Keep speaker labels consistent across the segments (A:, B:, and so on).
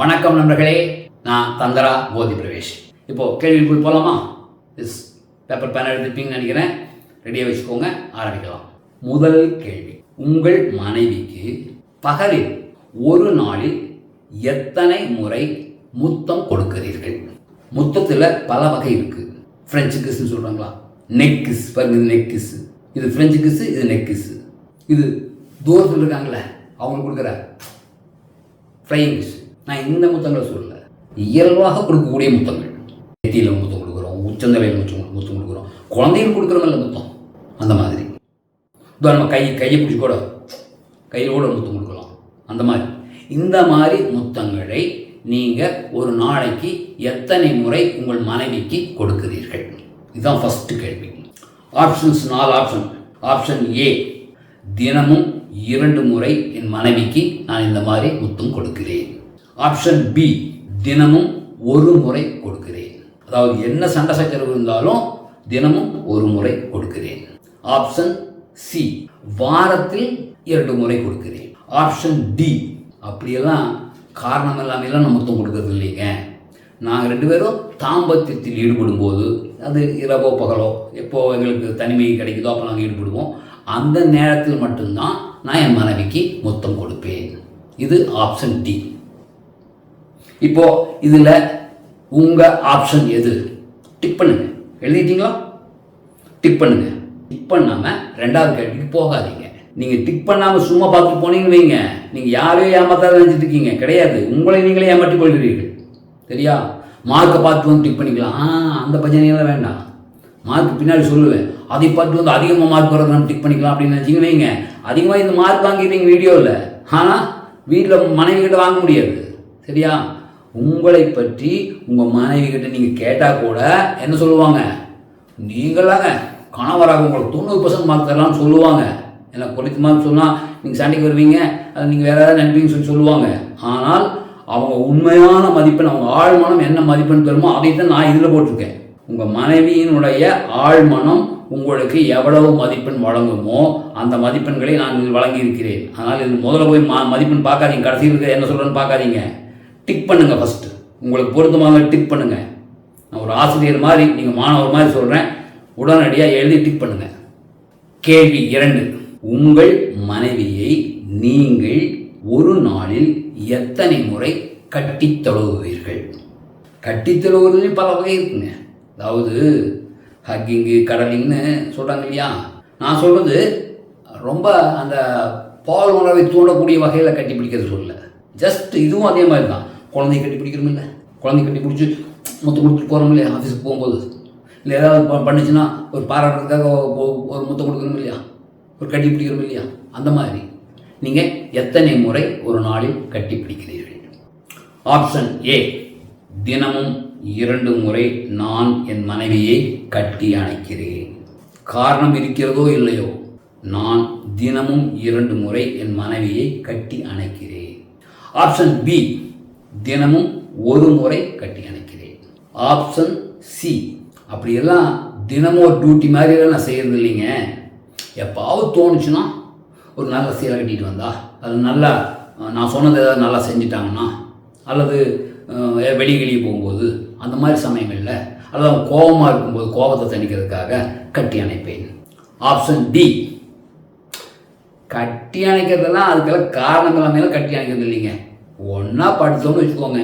A: வணக்கம் நண்பர்களே நான் தந்தரா போதி பிரவேஷ். இப்போ கேள்வி போய் போகலாமா இஸ் பேப்பர் பேன் எடுத்துப்பீங்கன்னு நினைக்கிறேன் ரெடியாக வச்சுக்கோங்க ஆரம்பிக்கலாம். முதல் கேள்வி. உங்கள் மனைவிக்கு பகலில் ஒரு நாளில் எத்தனை முறை முத்தம் கொடுக்கிறீர்கள்? முத்தத்தில் பல வகை இருக்குது ஃப்ரெஞ்சு கிஸ்ன்னு சொல்கிறாங்களா நெக் கிஸ் பாருங்க இது நெக் கிஸ் இது ஃப்ரெஞ்சு கிஸ்ஸு இது நெக் கிஸ்ஸு இது தூரத்தில் இருக்காங்களே அவங்களுக்கு கொடுக்குற ஃப்ளையிங் கிஸ் நான் இந்த முத்தங்களை சொல்லல. இயல்பாக கொடுக்கக்கூடிய முத்தங்கள். நெத்தியில் முத்தம் கொடுக்குறோம் உச்சந்தலையில் முத்தம் முத்தம் கொடுக்குறோம். குழந்தைகளுக்கு கொடுக்குறோம்ல முத்தம். அந்த மாதிரி. இதோ நம்ம கை கையை பிடிச்சி கூட கையில் கூட முத்தம் கொடுக்கலாம். அந்த மாதிரி. இந்த மாதிரி முத்தங்களை நீங்கள் ஒரு நாளைக்கு எத்தனை முறை உங்கள் மனைவிக்கு கொடுக்கிறீர்கள்? இதுதான் ஃபஸ்ட்டு கேள்வி. ஆப்ஷன்ஸ் நாலு ஆப்ஷன் ஆப்ஷன் ஏ தினமும் இரண்டு முறை என் மனைவிக்கு நான் இந்த மாதிரி முத்தம் கொடுக்கிறேன். ஆப்ஷன் பி தினமும் ஒரு முறை கொடுக்கிறேன். அதாவது என்ன சண்டை சச்சரவு இருந்தாலும் தினமும் ஒரு முறை கொடுக்கிறேன். ஆப்ஷன் சி வாரத்தில் இரண்டு முறை கொடுக்கிறேன். ஆப்ஷன் டி அப்படியெல்லாம் காரணம் இல்லாமலாம் நான் முத்தம் கொடுக்கறது இல்லைங்க. நாங்கள் ரெண்டு பேரும் தாம்பத்தியத்தில் ஈடுபடும் போது அது இரவோ பகலோ எப்போ எங்களுக்கு தனிமை கிடைக்குதோ அப்போ நாங்கள் ஈடுபடுவோம். அந்த நேரத்தில் மட்டும்தான் நான் என் மனைவிக்கு முத்தம் கொடுப்பேன். இது ஆப்ஷன் டி இப்போ இதில் உங்கள் ஆப்ஷன் எது? டிக் பண்ணுங்க. எழுதிட்டீங்களா? டிக் பண்ணுங்க. டிக் பண்ணாமல் ரெண்டாவது கேள்விக்கு போகாதீங்க. நீங்கள் டிக் பண்ணாமல் சும்மா பார்த்துட்டு போனீங்கன்னு வைங்க. நீங்கள் யாரையும் ஏமாத்தாத நினச்சிட்டு இருக்கீங்க. கிடையாது. உங்களை நீங்களே ஏமாற்றிக் கொள்கிறீர்கள். சரியா? மார்க்கை பார்த்து வந்து டிக் பண்ணிக்கலாம். ஆ அந்த பஜனையெல்லாம் வேண்டாம். மார்க் பின்னாடி சொல்லுவேன். அதை பார்த்து வந்து அதிகமாக மார்க் வரது நம்ம டிக் பண்ணிக்கலாம் அப்படின்னு நினச்சிங்க வைங்க. அதிகமாக இந்த மார்க் வாங்கிட்டீங்க வீடியோவில் ஆனால் வீட்டில் மனைவி கிட்ட வாங்க முடியாது. சரியா? உங்களை பற்றி உங்கள் மனைவி கிட்ட நீங்கள் கேட்டால் கூட என்ன சொல்லுவாங்க? நீங்களாங்க கணவராக உங்களுக்கு தொண்ணூறு பர்சன்ட் மார்க் தரலாம்னு சொல்லுவாங்க. எனக்கு குறைத்து மார்க் சொன்னால் நீங்கள் சண்டைக்கு வருவீங்க அதை நீங்கள் வேறு ஏதாவது நினைப்பீங்கன்னு சொல்லி சொல்லுவாங்க. ஆனால் அவங்க உண்மையான மதிப்பெண் அவங்க ஆழ்மனம் என்ன மதிப்பெண் தருமோ அதை தான் நான் இதில் போட்டிருக்கேன். உங்கள் மனைவியினுடைய ஆழ்மனம் உங்களுக்கு எவ்வளவு மதிப்பெண் வழங்குமோ அந்த மதிப்பெண்களை நான் இதில் வழங்கியிருக்கிறேன். அதனால் இது முதல்ல போய் மா மதிப்பெண் பார்க்காதீங்க. கடைசியில் இருக்க என்ன சொல்கிறேன்னு பார்க்காதீங்க. டிக் பண்ணுங்கள் ஃபஸ்ட்டு உங்களுக்கு பொருத்தமாக டிக் பண்ணுங்கள் நான் ஒரு ஆசிரியர் மாதிரி நீங்கள் மாணவர் மாதிரி சொல்கிறேன் உடனடியாக எழுதி டிக் பண்ணுங்கள் கேள்வி இரண்டு. உங்கள் மனைவியை நீங்கள் ஒரு நாளில் எத்தனை முறை கட்டி தழுவுவீர்கள்? கட்டி தழுவுறதுலேயும் பல வகை இருக்குங்க. அதாவது ஹக்கிங்கு கடலிங்னு சொல்கிறாங்க இல்லையா? நான் சொல்கிறது ரொம்ப அந்த பால் உணர்வை தூண்டக்கூடிய வகையில் கட்டி பிடிக்கிறது சொல்லல. ஜஸ்ட் இதுவும் அதே மாதிரி தான் குழந்தைய கட்டி பிடிக்கிறோம் இல்லை குழந்தை கட்டி பிடிச்சி முத்தம் கொடுத்துட்டு போகிறோம் இல்லையா ஆஃபீஸுக்கு போகும்போது. இல்லை ஏதாவது பண்ணுச்சுன்னா ஒரு பாராட்டுறதுக்காக ஒரு முத்தம் கொடுக்கணும் இல்லையா ஒரு கட்டி பிடிக்கிறோம் இல்லையா அந்த மாதிரி. நீங்கள் எத்தனை முறை ஒரு நாளில் கட்டி பிடிக்கிறீர்கள்? ஆப்ஷன் ஏ தினமும் இரண்டு முறை நான் என் மனைவியை கட்டி அணைக்கிறேன். காரணம் இருக்கிறதோ இல்லையோ? நான் தினமும் இரண்டு முறை என் மனைவியை கட்டி அணைக்கிறேன். ஆப்ஷன் பி தினமும் ஒரு முறை கட்டி அணைக்கிறேன். ஆப்ஷன் சி அப்படியெல்லாம் தினமும் ஒரு டியூட்டி மாதிரியெல்லாம் நான் செய்கிறது இல்லைங்க. எப்பாவது தோணுச்சுன்னா ஒரு நல்ல சீலை கட்டிட்டு வந்தா அது நல்லா நான் சொன்னது ஏதாவது நல்லா செஞ்சிட்டாங்கன்னா அல்லது வெளியே வெளியே போகும்போது அந்த மாதிரி சமயங்களில் அல்லது அவங்க கோபமாக இருக்கும்போது கோபத்தை தணிக்கிறதுக்காக கட்டி அணைப்பேன். ஆப்ஷன் டி கட்டி அணைக்கிறதெல்லாம் அதுக்கெல்லாம் காரணங்கள் அமையெல்லாம் கட்டி அணைக்கிறது இல்லைங்க. ஒன்றா படுத்தோன்னு வச்சுக்கோங்க.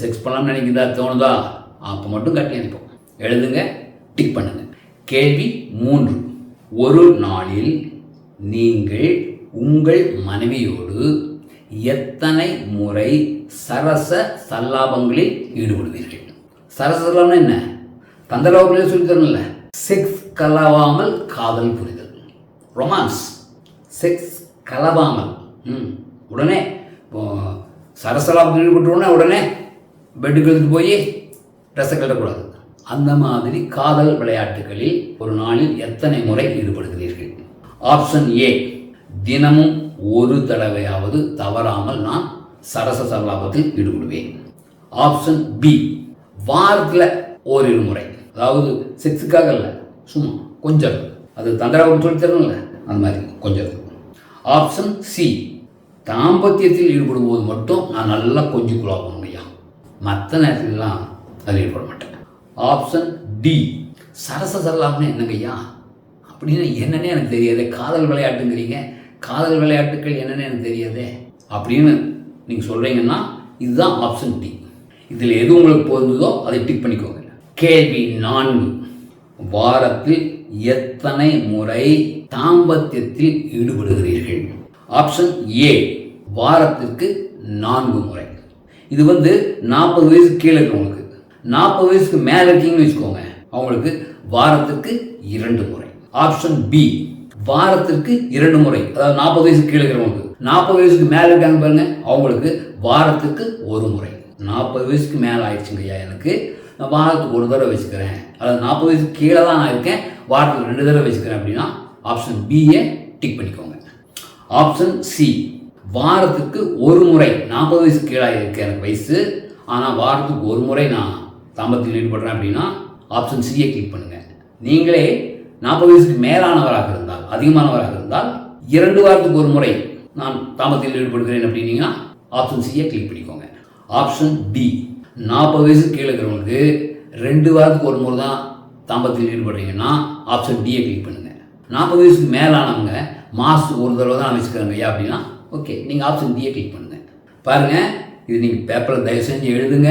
A: செக்ஸ் பண்ணலாம்னு நினைக்கிறதா தோணுதா? அப்போ மட்டும் கட்டி அனுப்போம் எழுதுங்க டிக் பண்ணுங்க. கேள்வி மூன்று. ஒரு நாளில் நீங்கள் உங்கள் மனைவியோடு எத்தனை முறை சரச சல்லாபங்களில் ஈடுபடுவீர்கள்? சரச சல்லாபம் என்ன? தந்தரவாபிலே சொல்லி செக்ஸ் கலவாமல் காதல் புரிதல். ரொமான்ஸ் செக்ஸ் கலவாமல். ம் உடனே இப்போ சரசலாம் ஈடுபட்ட உடனே உடனே பெட்டுக்கு எடுத்துட்டு போய் ட்ரெஸ்ஸை கட்டக்கூடாது அந்த மாதிரி காதல் விளையாட்டுகளில் ஒரு நாளில் எத்தனை முறை ஈடுபடுகிறீர்கள்? ஆப்ஷன் ஏ தினமும் ஒரு தடவையாவது தவறாமல் நான் சரச சல்லாபத்தில் ஈடுபடுவேன். ஆப்ஷன் பி வாரத்தில் ஓரிரு முறை. அதாவது செக்ஸுக்காக இல்லை சும்மா கொஞ்சம். அது தந்திராவுக்கு சொல்லி தரணும்ல அந்த மாதிரி கொஞ்சம். ஆப்ஷன் சி தாம்பத்தியத்தில் ஈடுபடும்போது மட்டும் நான் நல்லா கொஞ்சம் குழாபணும் ஐயா மற்ற நேரத்துலலாம் அதில் ஈடுபட மாட்டேன். ஆப்ஷன் டி சரச சரலாம்னு என்னங்க ஐயா? அப்படின்னு என்னன்னே எனக்கு தெரியாது. காதல் விளையாட்டுங்கிறீங்க. காதல் விளையாட்டுக்கள் என்னன்னு எனக்கு தெரியாதே. அப்படின்னு நீங்கள் சொல்கிறீங்கன்னா இதுதான் ஆப்ஷன் டி இதில் எது உங்களுக்கு பொருந்ததோ அதை டிக் பண்ணிக்கோங்க. கேள்வி நான்கு. வாரத்தில் எத்தனை முறை தாம்பத்தியத்தில் ஈடுபடுகிறீர்கள்? ஆப்ஷன் ஏ வாரத்திற்கு நான்கு முறை. இது வந்து நாற்பது வயசு கீழே இருக்கவங்களுக்கு நாற்பது வயசுக்கு மேலே இருக்கீங்கன்னு வச்சுக்கோங்க. அவங்களுக்கு வாரத்திற்கு இரண்டு முறை. ஆப்ஷன் பி வாரத்திற்கு இரண்டு முறை. அதாவது நாற்பது வயசு கீழே இருக்கிறவங்களுக்கு. நாற்பது வயசுக்கு மேலே இருக்காங்க பாருங்க அவங்களுக்கு வாரத்துக்கு ஒரு முறை. நாற்பது வயசுக்கு மேலே ஆயிடுச்சுங்க ஐயா எனக்கு. நான் வாரத்துக்கு ஒரு தடவை வச்சுக்கிறேன். அதாவது நாற்பது வயசுக்கு கீழே தான் நான் இருக்கேன். வாரத்துக்கு ரெண்டு தடவை வச்சுக்கிறேன் அப்படின்னா ஆப்ஷன் பியை டிக் பண்ணிக்கோங்க. ஆப்ஷன் சி வாரத்துக்கு ஒரு முறை நாற்பது வயசு கீழாக இருக்கு எனக்கு வயசு. ஆனால் வாரத்துக்கு ஒரு முறை நான் தாம்பத்தில் ஈடுபடுறேன் அப்படின்னா ஆப்ஷன் சியை கிளிக் பண்ணுங்கள் நீங்களே நாற்பது வயசுக்கு மேலானவராக இருந்தால் அதிகமானவராக இருந்தால் இரண்டு வாரத்துக்கு ஒரு முறை நான் தாம்பத்தியில் ஈடுபடுகிறேன் அப்படின்னீங்கன்னா ஆப்ஷன் சியை கிளிக் பண்ணிக்கோங்க. ஆப்ஷன் டி நாற்பது வயசு கீழே இருக்கிறவங்களுக்கு ரெண்டு வாரத்துக்கு ஒரு முறை தான் தாம்பத்தில் ஈடுபடுறீங்கன்னா ஆப்ஷன் டியை கிளிக் பண்ணுங்கள் நாற்பது வயசுக்கு மேலானவங்க மாதத்துக்கு ஒரு தடவை தான் அமைச்சுக்கிறாங்க ஐயா அப்படின்னா ஓகே நீங்கள் ஆப்ஷன் டியை கிளிக் பண்ணுங்கள் பாருங்கள் இது நீங்கள் பேப்பரில் தயவு செஞ்சு எழுதுங்க.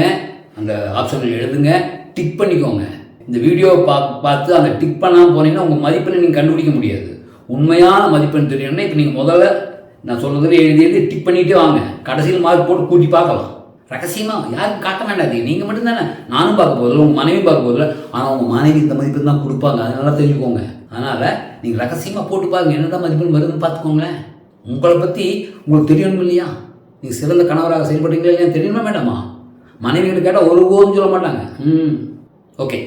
A: அந்த ஆப்ஷனில் எழுதுங்க. டிக் பண்ணிக்கோங்க. இந்த வீடியோவை பா பார்த்து அந்த டிக் பண்ணாமல் போனீங்கன்னா உங்கள் மதிப்பெண்ணை நீங்கள் கண்டுபிடிக்க முடியாது. உண்மையான மதிப்பெண் தெரியணும்னா இப்போ நீங்கள் முதல்ல நான் சொல்கிறதுல எழுதி எழுதி டிக் பண்ணிகிட்டே வாங்க. கடைசியில் மார்க் போட்டு கூட்டி பார்க்கலாம். ரகசியமாக யாருக்கும் காட்ட வேண்டாது நீங்கள் மட்டும்தானே. நானும் பார்க்க போதில்ல உங்கள் மனைவி பார்க்க போதில்ல ஆனால் உங்கள் மனைவி இந்த மதிப்பெண் தான் கொடுப்பாங்க. அதனால தெரிஞ்சுக்கோங்க. அதனால் நீங்கள் ரகசியமாக போட்டு பாருங்க. என்னதான் மதிப்பெண் வருதுன்னு பார்த்துக்கோங்களேன். உங்களை பற்றி உங்களுக்கு தெரியணும் இல்லையா? நீங்கள் சிறந்த கணவராக செயல்படுறீங்களா இல்லையா? தெரியணுமா வேண்டாமா? மனைவிகிட்ட கேட்டால் ஒரு கோன்னு சொல்ல மாட்டாங்க. ம். ஓகே.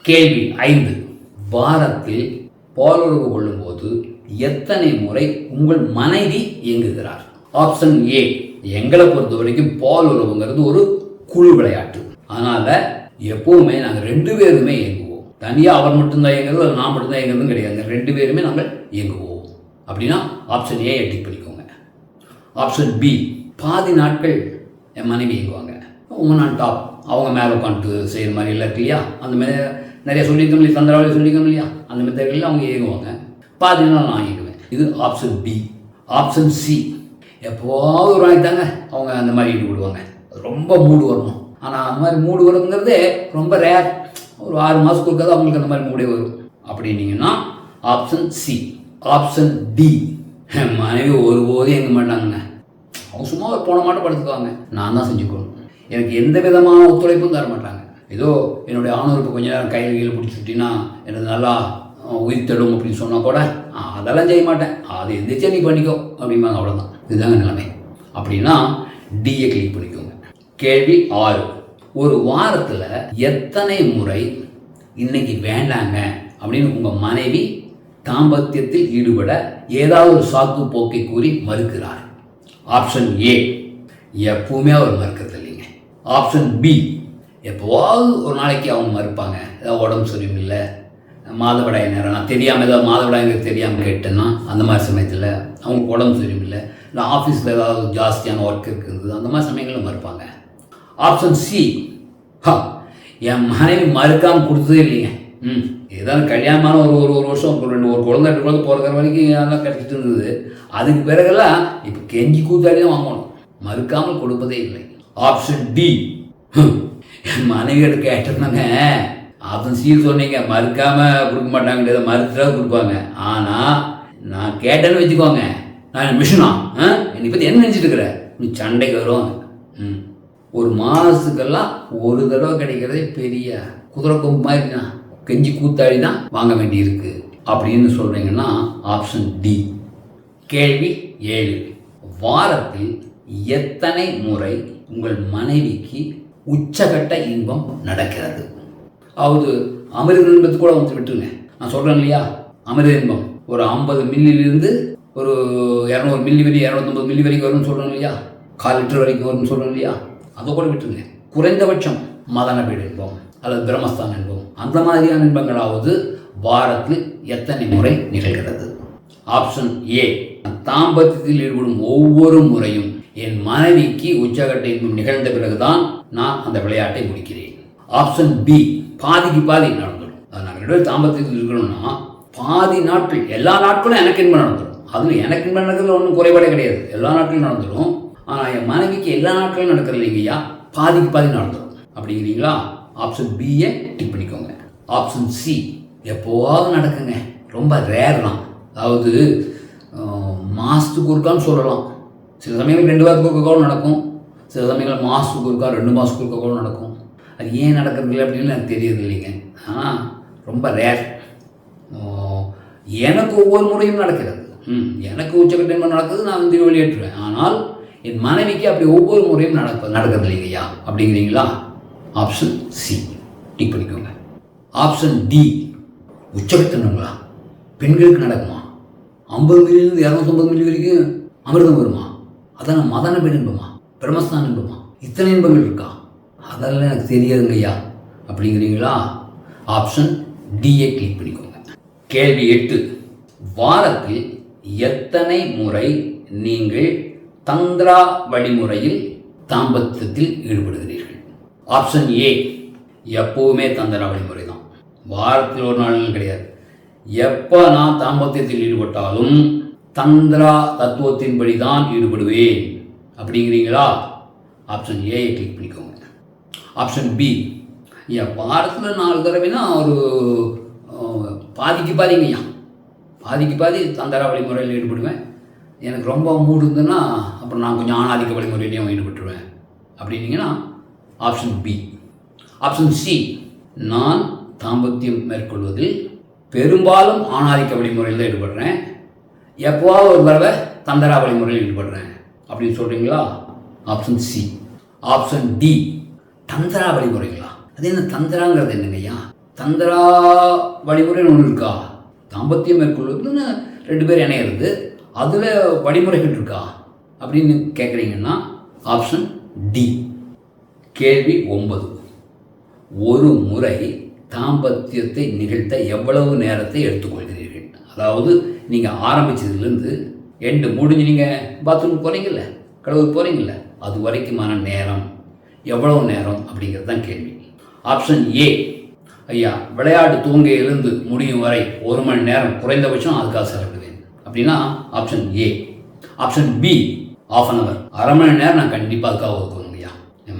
A: கேள்வி ஐந்து. வாரத்தில் பாலுறவு கொள்ளும்போது எத்தனை முறை உங்கள் மனைவி இயங்குகிறார்? Option A. எங்களை பொறுத்த வரைக்கும் பால் உறவுங்கிறது ஒரு குழு விளையாட்டு. அதனால் எப்பவுமே நாங்கள் ரெண்டு பேருமே இயங்குவோம். தனியாக அவர் மட்டும்தான் இயங்குறது நான் மட்டும்தான் இயங்குறதும் கிடையாது. ரெண்டு பேருமே நாங்கள் இயங்குவோம். அப்படின்னா ஆப்ஷன் ஏ டிக் பண்ணிக்கோங்க. ஆப்ஷன் பி பாதி நாட்கள் என் மனைவி இயங்குவாங்க. உங்கள் ஆன் டாப் அவங்க மேலே உட்காந்துட்டு செய்கிற மாதிரி எல்லாம் இருக்கு இல்லையா? அந்த மாதிரி நிறைய சொல்லியிருக்கோம் இல்லையா? தந்திராவளி சொல்லியிருக்கோம் இல்லையா? அந்த மெத்தடில் அவங்க இயங்குவாங்க. பாதி நாள் நான் இயங்குவேன். இது ஆப்ஷன் பி ஆப்ஷன் சி எப்போவாவது ஒரு நாளைக்கு தாங்க அவங்க அந்த மாதிரி ஈடுபடுவாங்க ரொம்ப மூடு வரணும். ஆனால் அந்த மாதிரி மூடு வருங்கிறதே ரொம்ப ரேர் ஒரு ஆறு மாதத்துக்கு ஒருக்காது அவங்களுக்கு அந்த மாதிரி மூடே வரும். அப்படின்னீங்கன்னா ஆப்ஷன் சி ஆப்ஷன் டி மனைவி ஒருபோதும் இயங்க மாட்டாங்க. அவங்க சும்மா ஒரு போன மாட்டம் படுத்துக்குவாங்க. நான் தான் செஞ்சுக்கணும். எனக்கு எந்த விதமான ஒத்துழைப்பும் தர மாட்டாங்க. ஏதோ என்னுடைய ஆணுறுப்பு கொஞ்ச நேரம் கையில் கையில் பிடிச்சிட்டின்னா எனக்கு நல்லா உயிர் தடும் அப்படின்னு சொன்னால் கூட "ஆ, அதெல்லாம் செய்ய மாட்டேன். அது எந்திரிச்சே நீ பண்ணிக்கோ அப்படிம்பாங்க அவ்வளோதான் இதுதாங்க நிலைமை. அப்படின்னா டியை கிளிக் பண்ணிக்கோங்க. கேள்வி ஆறு. ஒரு வாரத்தில் எத்தனை முறை இன்னைக்கு வேண்டாங்க அப்படின்னு உங்கள் மனைவி தாம்பத்தியத்தில் ஈடுபட ஏதாவது ஒரு சாக்கு போக்கை கூறி மறுக்கிறார். ஆப்ஷன் ஏ எப்பவுமே அவர் மறுக்கிறது இல்லைங்க. ஆப்ஷன் பி எப்போவாவது ஒரு நாளைக்கு அவங்க மறுப்பாங்க. ஏதாவது உடம்பு சரியில்லை மாதவிடாய் நேரம் நான் தெரியாமல் ஏதாவது மாதவிடாய்ங்கிறது தெரியாமல் கேட்டேன்னா அந்த மாதிரி சமயத்தில் அவங்களுக்கு உடம்பு சரியில்லை இல்லை ஆஃபீஸில் ஏதாவது ஜாஸ்தியான ஒர்க் இருக்குது அந்த மாதிரி சமயங்களும் மறுப்பாங்க. ஆப்ஷன் சி ஹா என் மனைவி மறுக்காமல் கொடுத்ததே இல்லைங்க. ம். ஏதாவது கல்யாணமான ஒரு ஒரு ஒரு வருஷம் ஒரு ரெண்டு ஒரு குழந்தை ரெண்டு குழந்தை பிறக்கிற வரைக்கும் அதெல்லாம் கிடச்சிட்டு இருந்தது. அதுக்கு பிறகெல்லாம் இப்போ கெஞ்சி கூத்தாடி தான் வாங்கணும். மறுக்காமல் கொடுப்பதே இல்லை. ஆப்ஷன் டி என் மனைவியோட கேட்டிருந்தாங்க ஆப்ஷன் சி சொன்னீங்க. மறுக்காம கொடுக்க மாட்டாங்க கிடையாது மறுத்துட்டா கொடுப்பாங்க. ஆனால் நான் கேட்டேன்னு வச்சுக்கோங்க. நான் மிஷினா? ஆ? என்னை பற்றி என்ன நினச்சிட்டு இருக்கிற? நீ சண்டைக்கு வரும் ம். ஒரு மாதத்துக்கெல்லாம் ஒரு தடவை கிடைக்கிறதே பெரிய குதிரை கொம்பு மாதிரி கெஞ்சி கூத்தாடி தான் வாங்க வேண்டியிருக்கு. அப்படின்னு சொல்கிறீங்கன்னா ஆப்ஷன் டி கேள்வி ஏழு. வாரத்தில் எத்தனை முறை உங்கள் மனைவிக்கு உச்சகட்ட இன்பம் நடக்கிறது? அதாவது அமிர்த இன்பத்து கூட வந்து விட்டுருங்க. நான் சொல்கிறேன் இல்லையா? அமிர்த இன்பம். ஒரு ஐம்பது மில்லிலிருந்து ஒரு இரநூறு மில்லி வரை இரநூத்தம்பது மில்லி வரைக்கும் வரும்னு சொல்கிறோம் இல்லையா? கால் லிட்டர் வரைக்கும் வரும்னு சொல்கிறோம் இல்லையா? அதை கூட விட்டுருங்க. குறைந்தபட்சம் மதன வீடு இன்பம். அல்லது பிரம்மஸ்தான் என்போம். அந்த மாதிரியான இன்பங்களாவது வாரத்தில் எத்தனை முறை நிகழ்கிறது? ஆப்ஷன் ஏ தாம்பத்தியத்தில் ஈடுபடும் ஒவ்வொரு முறையும் என் மனைவிக்கு உச்சகட்ட இன்பம் நிகழ்ந்த பிறகுதான் நான் அந்த விளையாட்டை முடிக்கிறேன். ஆப்ஷன் பி பாதிக்கு பாதி நடந்துடும். நான் நாங்கள் ரெண்டு தாம்பத்தியத்தில் இருக்கணும்னா பாதி நாட்கள் எல்லா நாட்களும் எனக்கு இன்பம் நடந்துடும். அதில் எனக்கு இன்பம் நடக்கிறதுல ஒன்றும் குறைபாடே கிடையாது. எல்லா நாட்களும் நடந்துடும். ஆனால் என் மனைவிக்கு எல்லா நாட்களும் நடக்கிறது இல்லைங்கய்யா பாதிக்கு பாதி நடந்துடும். அப்படிங்கிறீங்களா? ஆப்ஷன் பியை டிக் பண்ணிக்கோங்க. ஆப்ஷன் சி எப்போவாவது நடக்குங்க. ரொம்ப ரேர் தான். அதாவது மாதத்துக்கு மாசத்துக்கு ஒருக்கான்னு சொல்லலாம். சில சமயங்கள் ரெண்டு வாரத்துக்கு ஒருக்கா கூட நடக்கும். சில சமயங்கள் மாதத்துக்கு ஒருக்கா ரெண்டு மாதத்துக்கு ஒருக்கா கூட நடக்கும். அது ஏன் நடக்கிறது இல்லை அப்படின்னு எனக்கு தெரியறது இல்லைங்க. ஆனால் ரொம்ப ரேர் எனக்கு ஒவ்வொரு முறையும் நடக்கிறது. ம் எனக்கு உச்சக்கட்டம் நடக்குது நான் வந்து வெளியேற்றுவேன். ஆனால் என் மனைவிக்கு அப்படி ஒவ்வொரு முறையும் நடக்க நடக்கிறது இல்லைங்கய்யா? அப்படிங்கிறீங்களா? Option C. டிக் பண்ணிக்கோங்க. ஆப்ஷன் டி உச்சபட்சங்களா பெண்களுக்கு நடக்குமா? ஐம்பது மில்லியிலிருந்து இரநூத்தொம்பது மில்லி வரைக்கும் அமிர்தம் வருமா? அதான் மதன பெண் இன்பமா பிரம்மஸ்தான் இன்பமா இத்தனை இன்பங்கள் இருக்கா? அதெல்லாம் எனக்கு தெரியாதுங்கய்யா அப்படிங்கிறீங்களா? ஆப்ஷன் டியை கிளிக் பண்ணிக்கோங்க. கேள்வி எட்டு. வாரத்தில் எத்தனை முறை நீங்கள் தந்திரா வழிமுறையில் தாம்பத்தியத்தில் ஈடுபடுகிறீர்கள்? ஆப்ஷன் ஏ எப்போவுமே தந்தன வழிமுறை தான் வாரத்தில் ஒரு நாள் கிடையாது. எப்போ நான் தாம்பத்தியத்தில் ஈடுபட்டாலும் தந்திரா தத்துவத்தின்படி தான் ஈடுபடுவேன். அப்படிங்கிறீங்களா? ஆப்ஷன் ஏயை கிளிக் பண்ணிக்கோங்க. ஆப்ஷன் பி ஐயா வாரத்தில் நாலு தடவைனா ஒரு பாதிக்கு பாதிங்கய்யா பாதிக்கு பாதி தந்திரா வழிமுறையில் ஈடுபடுவேன். எனக்கு ரொம்ப மூடு இருந்ததுன்னா அப்புறம் நான் கொஞ்சம் ஆணாதிக்க வழிமுறையிலையும் ஈடுபட்டுருவேன். அப்படின்னீங்கன்னா ஆப்ஷன் பி ஆப்ஷன் சி நான் தாம்பத்தியம் மேற்கொள்வதில் பெரும்பாலும் ஆணாதிக்க வழிமுறையில் தான் ஈடுபடுறேன். எப்போவாவது ஒரு தடவை தந்தரா வழிமுறையில் ஈடுபடுறேன். அப்படின்னு சொல்கிறீங்களா ஆப்ஷன் சி ஆப்ஷன் டி தந்தரா வழிமுறைகளா? அது என்ன தந்தராங்கிறது என்னங்கய்யா தந்தரா வழிமுறைன்னு ஒன்று இருக்கா? தாம்பத்தியம் மேற்கொள்வதுன்னு ரெண்டு பேர் இணையிறது. அதில் வழிமுறைகள் இருக்கா? அப்படின்னு கேட்குறீங்கன்னா ஆப்ஷன் டி கேள்வி ஒன்பது. ஒரு முறை தாம்பத்தியத்தை நிகழ்த்த எவ்வளவு நேரத்தை எடுத்துக்கொள்கிறீர்கள்? அதாவது நீங்கள் ஆரம்பிச்சதுலேருந்து எண்டு முடிஞ்சு நீங்கள் பாத்ரூம் போகிறீங்கல்ல கடவுள் போகிறீங்கல்ல அது வரைக்குமான நேரம் எவ்வளவு நேரம் அப்படிங்கிறது தான் கேள்வி. ஆப்ஷன் ஏ ஐயா விளையாட்டு தூங்கையிலிருந்து முடியும் வரை ஒரு மணி நேரம் குறைந்தபட்சம் அதுக்காக செலவிடுவேன். அப்படின்னா option A option B half an hour அரை மணி நேரம் நான் கண்டிப்பாக அதுக்காக ஒதுக்கணும்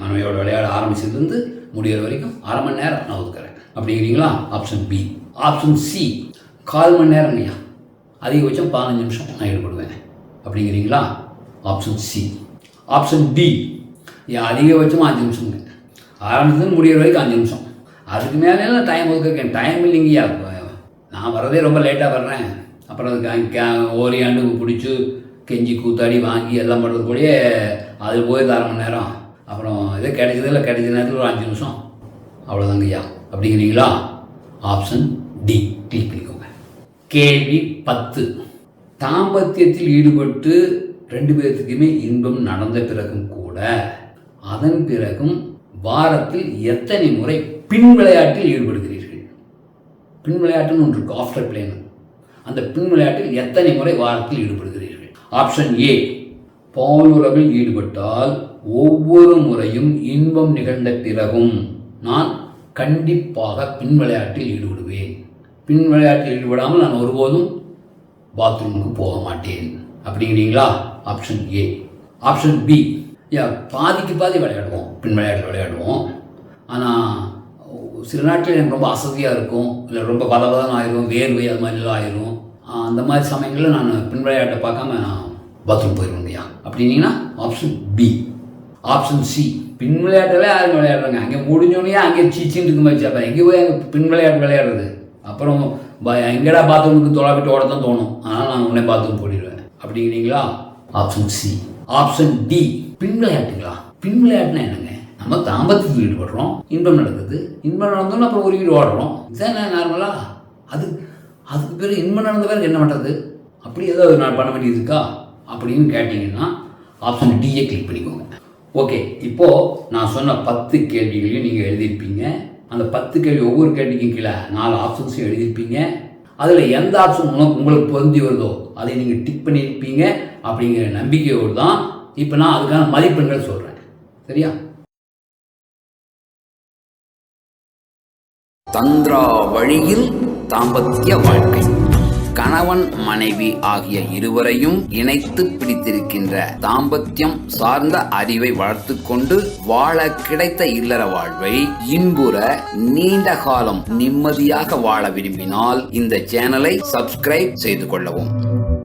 A: மனைவியோட விளையாட ஆரம்பிச்சதுலேருந்து முடிகிற வரைக்கும் அரை மணி நேரம் நான் ஒதுக்குறேன். அப்படிங்கிறீங்களா? ஆப்ஷன் பி ஆப்ஷன் சி கால் மணி நேரம் ஐயா அதிகபட்சம் பதினஞ்சு நிமிஷம் நான் ஈடுபடுவேன். அப்படிங்கிறீங்களா? ஆப்ஷன் சி ஆப்ஷன் டி என் அதிகபட்சமாக அஞ்சு நிமிஷங்க ஆரம்பிச்சது முடிகிற வரைக்கும் அஞ்சு நிமிஷம். அதுக்கு மேலே டைம் ஒதுக்கிருக்கேன் டைம் இல்லைங்கய்யா. நான் வரதே ரொம்ப லேட்டாக வர்றேன். அப்புறம் அதுக்கு ஓரியாண்டு பிடிச்சி கெஞ்சி கூத்தாடி வாங்கி எல்லாம் பண்ணுறது கூட அது போய் அரை மணி நேரம். அப்புறம் இதே கிடைச்சதில்ல கிடைச்ச நேரத்தில் ஒரு அஞ்சு நிமிஷம். அவ்வளோதாங்க ஐயா. அப்படிங்கிறீங்களா? Option D. கிளிக் பண்ணிக்கோங்க. கேள்வி பத்து. தாம்பத்தியத்தில் ஈடுபட்டு ரெண்டு பேர்த்துக்குமே இன்பம் நடந்த பிறகும் கூட அதன் பிறகும் வாரத்தில் எத்தனை முறை பின் விளையாட்டில் ஈடுபடுகிறீர்கள்? பின் விளையாட்டுன்னு ஒன்று இருக்கு ஆஃப்டர் பிளேன் அந்த பின் விளையாட்டில் எத்தனை முறை வாரத்தில் ஈடுபடுகிறீர்கள்? Option A. பாலுறவில் ஈடுபட்டால் ஒவ்வொரு முறையும் இன்பம் நிகழ்ந்த பிறகும் நான் கண்டிப்பாக பின் விளையாட்டில் ஈடுபடுவேன். பின் விளையாட்டில் ஈடுபடாமல் நான் ஒருபோதும் பாத்ரூமுக்கு போக மாட்டேன். அப்படிங்கிறீங்களா? ஆப்ஷன் ஏ ஆப்ஷன் பி யா பாதிக்கு பாதி விளையாடுவோம். பின் விளையாட்டு விளையாடுவோம். ஆனால் சில நாட்கள் எனக்கு ரொம்ப அசதியாக இருக்கும். இல்லை ரொம்ப பலபதம் ஆயிரும். வேர்வை அது மாதிரிலாம் ஆயிரும். அந்த மாதிரி சமயங்களில் நான் பின் விளையாட்டை பார்க்காம நான் பாத்ரூம் போயிடுவேன் இல்லையா அப்படின்னீங்கன்னா ஆப்ஷன் பி ஆப்ஷன் சி பின் விளையாட்டெல்லாம் யாரும் விளையாடுறாங்க. அங்கே முடிஞ்சோடனே அங்கே சீச்சின்னு இருக்க மாதிரி அப்போ எங்கே போய் அங்கே பின் விளையாட்டு விளையாடுறது. அப்புறம் ப- எங்கடா பாத்ரூமுக்கு தொலைவிட்டு ஓட தான் தோணும். அதனால் நான் உடனே பாத்ரூம் போயிடுவேன். அப்படிங்கிறீங்களா? ஆப்ஷன் சி ஆப்ஷன் டி பின் விளையாட்டுங்களா பின் விளையாட்டுனா என்னங்க? நம்ம தாம்பத்தியத்தில் ஈடுபடுறோம். இன்பம் நடக்குது. இன்பம் நடந்தோம்னா அப்புறம் ஒரு வீடு ஓடுறோம். இதுதான் நார்மலா? அது அதுக்கு பிறகு இன்பம் நடந்த பிறகு என்ன பண்ணுறது அப்படி ஏதாவது நான் பண்ண வேண்டியது இருக்கா? அப்படின்னு கேட்டிங்கன்னா ஆப்ஷன் டியை கிளிக் பண்ணிக்கோங்க. ஓகே இப்போது நான் சொன்ன பத்து கேள்விகளையும் நீங்கள் எழுதியிருப்பீங்க. அந்த பத்து கேள்வி ஒவ்வொரு கேள்விக்கும் கீழே நாலு ஆப்ஷன்ஸும் எழுதியிருப்பீங்க. அதில் எந்த ஆப்ஷன் உனக்கு உங்களுக்கு பொருந்தி வருதோ அதை நீங்கள் டிக் பண்ணியிருப்பீங்க அப்படிங்கிற நம்பிக்கையோடு தான் இப்போ நான் அதுக்கான மதிப்பெண்கள் சொல்கிறேன் சரியா?
B: தந்திரா வழியில் தாம்பத்திய வாழ்க்கை. கணவன் மனைவி ஆகிய இருவரையும் இணைத்து பிடித்திருக்கின்ற தாம்பத்தியம் சார்ந்த அறிவை வளர்த்து கொண்டு வாழ கிடைத்த இல்லற வாழ்வை இன்புற நீண்ட காலம் நிம்மதியாக வாழ விரும்பினால் இந்த சேனலை சப்ஸ்கிரைப் செய்து கொள்ளவும்.